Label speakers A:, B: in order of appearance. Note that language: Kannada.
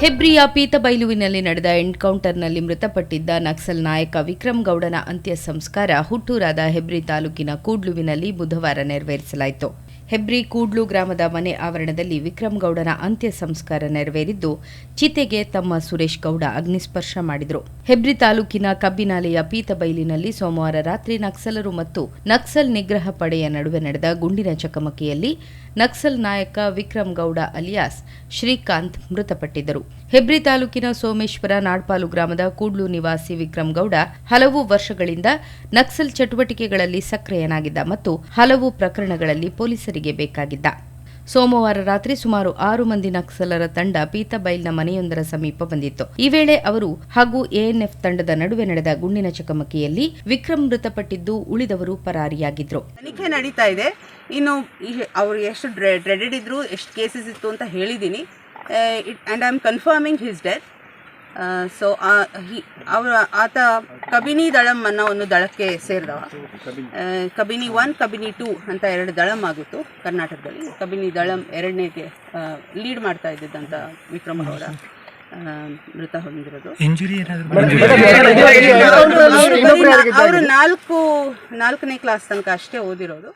A: ಹೆಬ್ರಿಯ ಪೀತಬೈಲುವಿನಲ್ಲಿ ನಡೆದ ಎನ್ಕೌಂಟರ್ನಲ್ಲಿ ಮೃತಪಟ್ಟಿದ್ದ ನಕ್ಸಲ್ ನಾಯಕ ವಿಕ್ರಮ್ ಗೌಡನ ಅಂತ್ಯ ಸಂಸ್ಕಾರ ಹುಟ್ಟೂರಾದ ಹೆಬ್ರಿ ತಾಲೂಕಿನ ಕೂಡ್ಲುವಿನಲ್ಲಿ ಬುಧವಾರ ನೆರವೇರಿಸಲಾಯಿತು. ಹೆಬ್ರಿ ಕೂಡ್ಲು ಗ್ರಾಮದ ಮನೆ ಆವರಣದಲ್ಲಿ ವಿಕ್ರಮ್ ಗೌಡನ ಅಂತ್ಯ ಸಂಸ್ಕಾರ ನೆರವೇರಿದ್ದು, ಚಿತೆಗೆ ತಮ್ಮ ಸುರೇಶ್ ಗೌಡ ಅಗ್ನಿಸ್ಪರ್ಶ ಮಾಡಿದರು. ಹೆಬ್ರಿ ತಾಲೂಕಿನ ಕಬ್ಬಿನಾಲೆಯ ಪೀತಬೈಲಿನಲ್ಲಿ ಸೋಮವಾರ ರಾತ್ರಿ ನಕ್ಸಲರು ಮತ್ತು ನಕ್ಸಲ್ ನಿಗ್ರಹ ಪಡೆಯ ನಡುವೆ ನಡೆದ ಗುಂಡಿನ ಚಕಮಕಿಯಲ್ಲಿ ನಕ್ಸಲ್ ನಾಯಕ ವಿಕ್ರಮ್ ಗೌಡ ಅಲಿಯಾಸ್ ಶ್ರೀಕಾಂತ್ ಮೃತಪಟ್ಟಿದ್ದರು. ಹೆಬ್ರಿ ತಾಲೂಕಿನ ಸೋಮೇಶ್ವರ ನಾಡ್ಪಾಲು ಗ್ರಾಮದ ಕೂಡ್ಲು ನಿವಾಸಿ ವಿಕ್ರಮ್ ಗೌಡ ಹಲವು ವರ್ಷಗಳಿಂದ ನಕ್ಸಲ್ ಚಟುವಟಿಕೆಗಳಲ್ಲಿ ಸಕ್ರಿಯನಾಗಿದ್ದ ಮತ್ತು ಹಲವು ಪ್ರಕರಣಗಳಲ್ಲಿ ಪೊಲೀಸರಿಗೆ ಬೇಕಾಗಿದ್ದ. ಸೋಮವಾರ ರಾತ್ರಿ ಸುಮಾರು ಆರು ಮಂದಿ ನಕ್ಸಲರ ತಂಡ ಪೀತಬೈಲ್ನ ಮನೆಯೊಂದರ ಸಮೀಪ ಬಂದಿತ್ತು. ಈ ವೇಳೆ ಅವರು ಹಾಗೂ ಎಎನ್ಎಫ್ ತಂಡದ ನಡುವೆ ನಡೆದ ಗುಂಡಿನ ಚಕಮಕಿಯಲ್ಲಿ ವಿಕ್ರಮ್ ಮೃತಪಟ್ಟಿದ್ದು ಉಳಿದವರು ಪರಾರಿಯಾಗಿದ್ರು.
B: ತನಿಖೆ ನಡೀತಾ ಇದೆ. ಇನ್ನು ಅವರು ಎಷ್ಟು ಡ್ರೆಡೆಡ್ ಇದ್ರು, ಎಷ್ಟು ಕೇಸಸ್ ಇತ್ತು ಅಂತ ಹೇಳಿದ್ದೀನಿ and I am confirming his death so ಅವರ ಆತ ಕಬಿನಿ ದಳಂ ಅನ್ನೋ ಒಂದು ದಳಕ್ಕೆ ಸೇರಿದವ ಕಬಿನಿ ಒನ್ ಕಬಿನಿ ಟೂ ಅಂತ ಎರಡು ದಳಂ ಆಗಿತ್ತು ಕರ್ನಾಟಕದಲ್ಲಿ ಕಬಿನಿ ದಳಂ ಎರಡನೇಗೆ ಲೀಡ್ ಮಾಡ್ತಾ ಇದ್ದಿದ್ದಂಥ ವಿಕ್ರಮ್ ಗೌಡ ಆ, ಮೃತ ಹೊಂದಿರೋದು ಅವರು ನಾಲ್ಕು ನಾಲ್ಕನೇ ಕ್ಲಾಸ್ ತನಕ ಅಷ್ಟೇ ಓದಿರೋದು